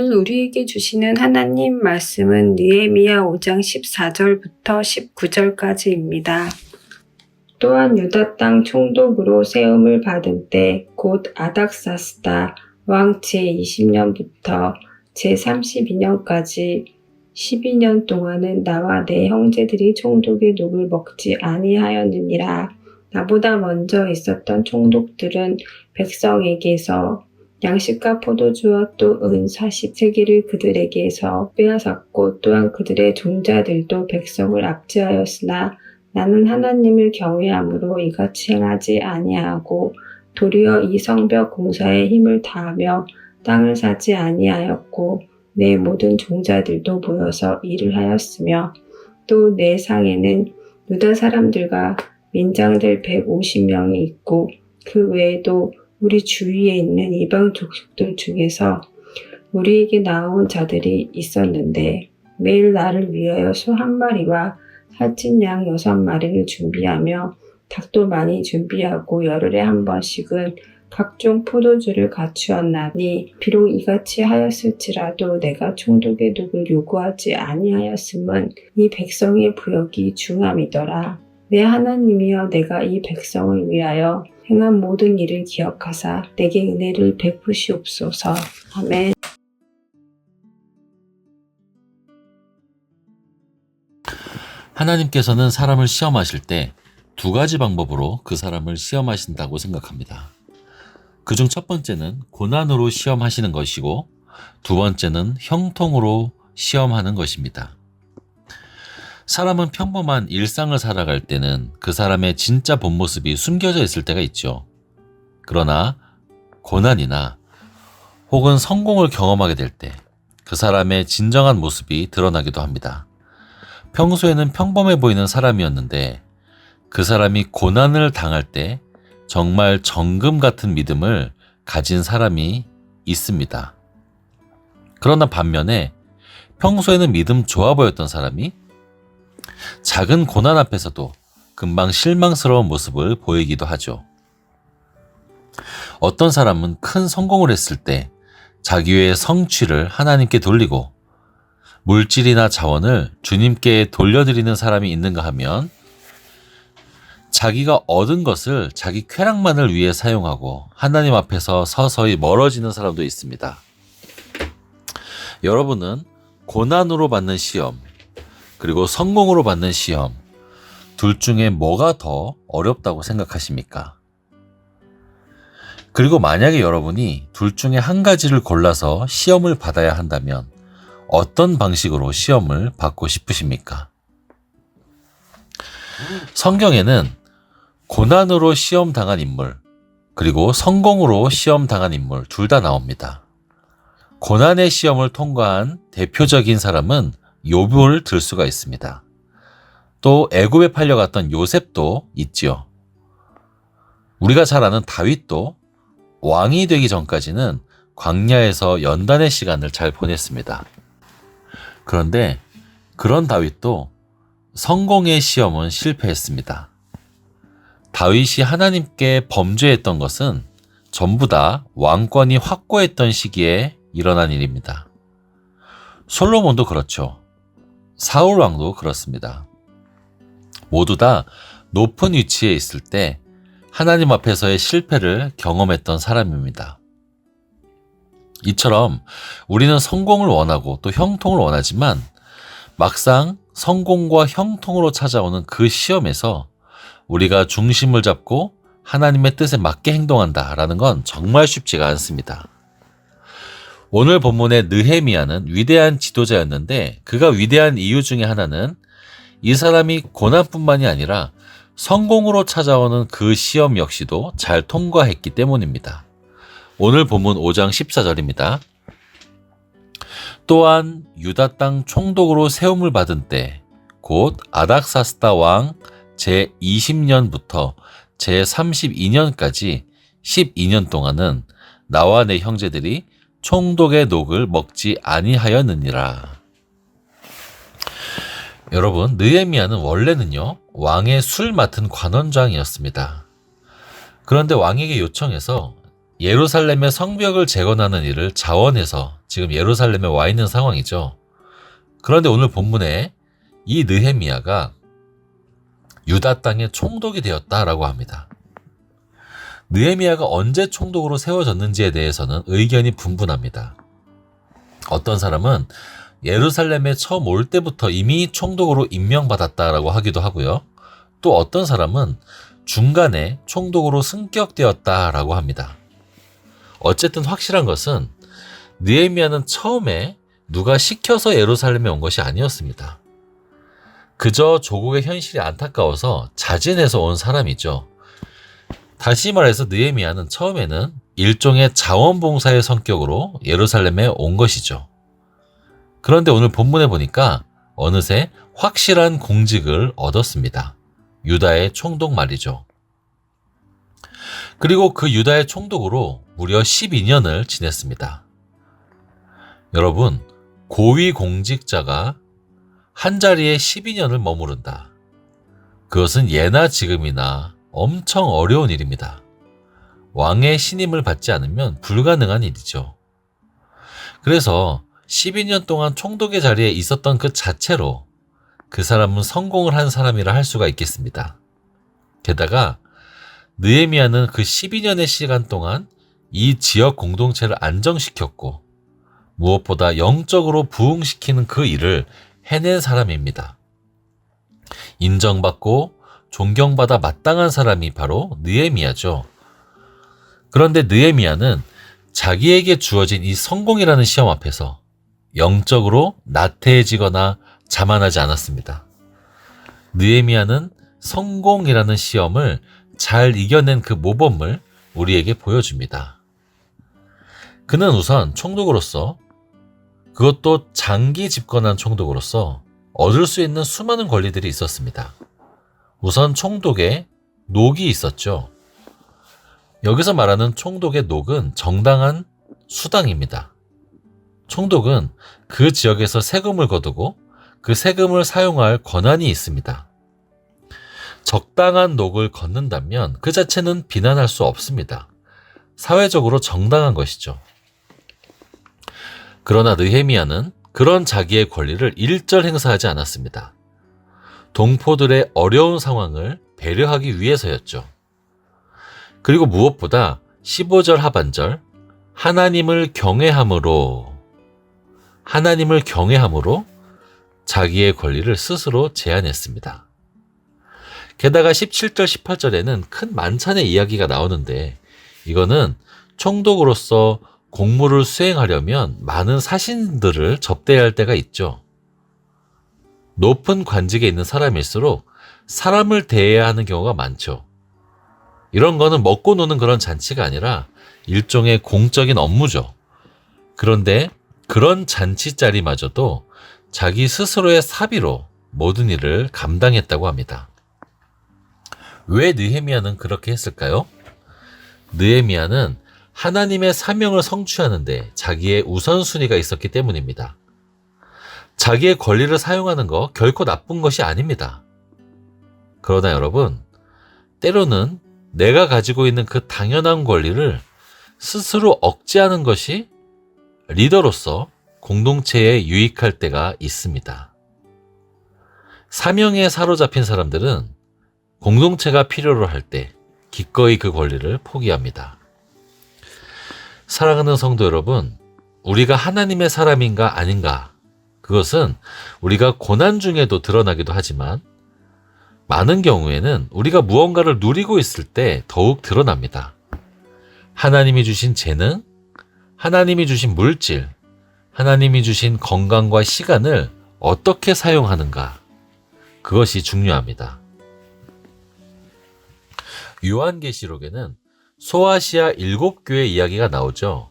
오늘 우리에게 주시는 하나님 말씀은 느헤미야 5장 14절부터 19절까지입니다. 또한 유다 땅 총독으로 세움을 받은 때 곧 아닥사스다 왕 제20년부터 제32년까지 12년 동안은 나와 내 형제들이 총독의 녹을 먹지 아니하였느니라. 나보다 먼저 있었던 총독들은 백성에게서 양식과 포도주와 또 은 40세기를 그들에게서 빼앗았고 또한 그들의 종자들도 백성을 압제하였으나 나는 하나님을 경외함으로 이같이 행하지 아니하고 도리어 이 성벽 공사에 힘을 다하며 땅을 사지 아니하였고 내 모든 종자들도 모여서 일을 하였으며 또 내 상에는 유다 사람들과 민장들 150명이 있고 그 외에도 우리 주위에 있는 이방 족속들 중에서 우리에게 나온 자들이 있었는데 매일 나를 위하여 소 한 마리와 살찐 양 여섯 마리를 준비하며 닭도 많이 준비하고 열흘에 한 번씩은 각종 포도주를 갖추었나니 비록 이같이 하였을지라도 내가 총독의 독을 요구하지 아니하였음은 이 백성의 부역이 중함이더라. 내 하나님이여 내가 이 백성을 위하여 행한 모든 일을 기억하사 내게 은혜를 베푸시옵소서. 아멘. 하나님께서는 사람을 시험하실 때 두 가지 방법으로 그 사람을 시험하신다고 생각합니다. 그중 첫 번째는 고난으로 시험하시는 것이고 두 번째는 형통으로 시험하는 것입니다. 사람은 평범한 일상을 살아갈 때는 그 사람의 진짜 본 모습이 숨겨져 있을 때가 있죠. 그러나 고난이나 혹은 성공을 경험하게 될 때 그 사람의 진정한 모습이 드러나기도 합니다. 평소에는 평범해 보이는 사람이었는데 그 사람이 고난을 당할 때 정말 정금 같은 믿음을 가진 사람이 있습니다. 그러나 반면에 평소에는 믿음 좋아 보였던 사람이 작은 고난 앞에서도 금방 실망스러운 모습을 보이기도 하죠. 어떤 사람은 큰 성공을 했을 때 자기의 성취를 하나님께 돌리고 물질이나 자원을 주님께 돌려드리는 사람이 있는가 하면 자기가 얻은 것을 자기 쾌락만을 위해 사용하고 하나님 앞에서 서서히 멀어지는 사람도 있습니다. 여러분은 고난으로 받는 시험, 그리고 성공으로 받는 시험, 둘 중에 뭐가 더 어렵다고 생각하십니까? 그리고 만약에 여러분이 둘 중에 한 가지를 골라서 시험을 받아야 한다면 어떤 방식으로 시험을 받고 싶으십니까? 성경에는 고난으로 시험 당한 인물, 그리고 성공으로 시험 당한 인물 둘 다 나옵니다. 고난의 시험을 통과한 대표적인 사람은 욥을 들 수가 있습니다. 또 애굽에 팔려갔던 요셉도 있지요. 우리가 잘 아는 다윗도 왕이 되기 전까지는 광야에서 연단의 시간을 잘 보냈습니다. 그런데 그런 다윗도 성공의 시험은 실패했습니다. 다윗이 하나님께 범죄했던 것은 전부 다 왕권이 확고했던 시기에 일어난 일입니다. 솔로몬도 그렇죠. 사울 왕도 그렇습니다. 모두 다 높은 위치에 있을 때 하나님 앞에서의 실패를 경험했던 사람입니다. 이처럼 우리는 성공을 원하고 또 형통을 원하지만 막상 성공과 형통으로 찾아오는 그 시험에서 우리가 중심을 잡고 하나님의 뜻에 맞게 행동한다라는 건 정말 쉽지가 않습니다. 오늘 본문의 느헤미야는 위대한 지도자였는데 그가 위대한 이유 중에 하나는 이 사람이 고난뿐만이 아니라 성공으로 찾아오는 그 시험 역시도 잘 통과했기 때문입니다. 오늘 본문 5장 14절입니다. 또한 유다 땅 총독으로 세움을 받은 때 곧 아닥사스다 왕 제20년부터 제32년까지 12년 동안은 나와 내 형제들이 총독의 녹을 먹지 아니하였느니라. 여러분, 느헤미야는 원래는요, 왕의 술 맡은 관원장이었습니다. 그런데 왕에게 요청해서 예루살렘의 성벽을 재건하는 일을 자원해서 지금 예루살렘에 와 있는 상황이죠. 그런데 오늘 본문에 이 느헤미야가 유다 땅의 총독이 되었다라고 합니다. 느헤미야가 언제 총독으로 세워졌는지에 대해서는 의견이 분분합니다. 어떤 사람은 예루살렘에 처음 올 때부터 이미 총독으로 임명받았다라고 하기도 하고요. 또 어떤 사람은 중간에 총독으로 승격되었다라고 합니다. 어쨌든 확실한 것은 느헤미야는 처음에 누가 시켜서 예루살렘에 온 것이 아니었습니다. 그저 조국의 현실이 안타까워서 자진해서 온 사람이죠. 다시 말해서 느헤미야는 처음에는 일종의 자원봉사의 성격으로 예루살렘에 온 것이죠. 그런데 오늘 본문에 보니까 어느새 확실한 공직을 얻었습니다. 유다의 총독 말이죠. 그리고 그 유다의 총독으로 무려 12년을 지냈습니다. 여러분, 고위 공직자가 한 자리에 12년을 머무른다. 그것은 예나 지금이나 엄청 어려운 일입니다. 왕의 신임을 받지 않으면 불가능한 일이죠. 그래서 12년 동안 총독의 자리에 있었던 그 자체로 그 사람은 성공을 한 사람이라 할 수가 있겠습니다. 게다가 느헤미야는 그 12년의 시간 동안 이 지역 공동체를 안정시켰고 무엇보다 영적으로 부흥시키는 그 일을 해낸 사람입니다. 인정받고 존경받아 마땅한 사람이 바로 느헤미야죠. 그런데 느헤미야는 자기에게 주어진 이 성공이라는 시험 앞에서 영적으로 나태해지거나 자만하지 않았습니다. 느헤미야는 성공이라는 시험을 잘 이겨낸 그 모범을 우리에게 보여줍니다. 그는 우선 총독으로서 그것도 장기 집권한 총독으로서 얻을 수 있는 수많은 권리들이 있었습니다. 우선 총독의 녹이 있었죠. 여기서 말하는 총독의 녹은 정당한 수당입니다. 총독은 그 지역에서 세금을 거두고 그 세금을 사용할 권한이 있습니다. 적당한 녹을 걷는다면 그 자체는 비난할 수 없습니다. 사회적으로 정당한 것이죠. 그러나 느헤미야는 그런 자기의 권리를 일절 행사하지 않았습니다. 동포들의 어려운 상황을 배려하기 위해서였죠. 그리고 무엇보다 15절 하반절 하나님을 경외함으로 하나님을 경외함으로 자기의 권리를 스스로 제한했습니다. 게다가 17절 18절에는 큰 만찬의 이야기가 나오는데 이거는 총독으로서 공무를 수행하려면 많은 사신들을 접대해야 할 때가 있죠. 높은 관직에 있는 사람일수록 사람을 대해야 하는 경우가 많죠. 이런 거는 먹고 노는 그런 잔치가 아니라 일종의 공적인 업무죠. 그런데 그런 잔치 자리마저도 자기 스스로의 사비로 모든 일을 감당했다고 합니다. 왜 느헤미야는 그렇게 했을까요? 느헤미야는 하나님의 사명을 성취하는데 자기의 우선순위가 있었기 때문입니다. 자기의 권리를 사용하는 거 결코 나쁜 것이 아닙니다. 그러나 여러분, 때로는 내가 가지고 있는 그 당연한 권리를 스스로 억제하는 것이 리더로서 공동체에 유익할 때가 있습니다. 사명에 사로잡힌 사람들은 공동체가 필요로 할 때 기꺼이 그 권리를 포기합니다. 사랑하는 성도 여러분, 우리가 하나님의 사람인가 아닌가, 그것은 우리가 고난 중에도 드러나기도 하지만 많은 경우에는 우리가 무언가를 누리고 있을 때 더욱 드러납니다. 하나님이 주신 재능, 하나님이 주신 물질, 하나님이 주신 건강과 시간을 어떻게 사용하는가. 그것이 중요합니다. 요한계시록에는 소아시아 일곱 교회 이야기가 나오죠.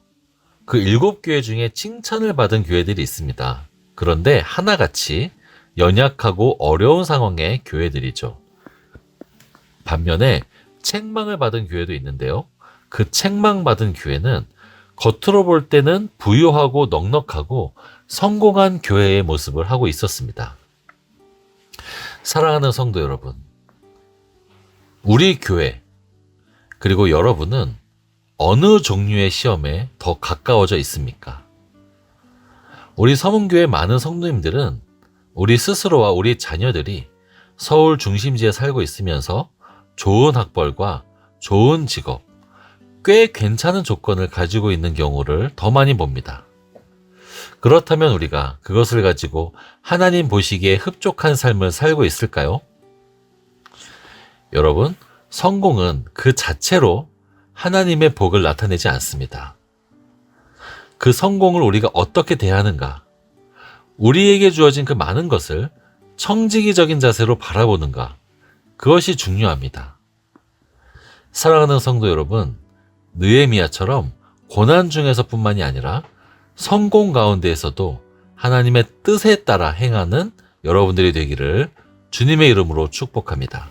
그 일곱 교회 중에 칭찬을 받은 교회들이 있습니다. 그런데 하나같이 연약하고 어려운 상황의 교회들이죠. 반면에 책망을 받은 교회도 있는데요. 그 책망받은 교회는 겉으로 볼 때는 부유하고 넉넉하고 성공한 교회의 모습을 하고 있었습니다. 사랑하는 성도 여러분, 우리 교회, 그리고 여러분은 어느 종류의 시험에 더 가까워져 있습니까? 우리 서문교회 많은 성도님들은 우리 스스로와 우리 자녀들이 서울 중심지에 살고 있으면서 좋은 학벌과 좋은 직업, 꽤 괜찮은 조건을 가지고 있는 경우를 더 많이 봅니다. 그렇다면 우리가 그것을 가지고 하나님 보시기에 흡족한 삶을 살고 있을까요? 여러분, 성공은 그 자체로 하나님의 복을 나타내지 않습니다. 그 성공을 우리가 어떻게 대하는가, 우리에게 주어진 그 많은 것을 청지기적인 자세로 바라보는가, 그것이 중요합니다. 사랑하는 성도 여러분, 느에미아처럼 고난 중에서뿐만이 아니라 성공 가운데에서도 하나님의 뜻에 따라 행하는 여러분들이 되기를 주님의 이름으로 축복합니다.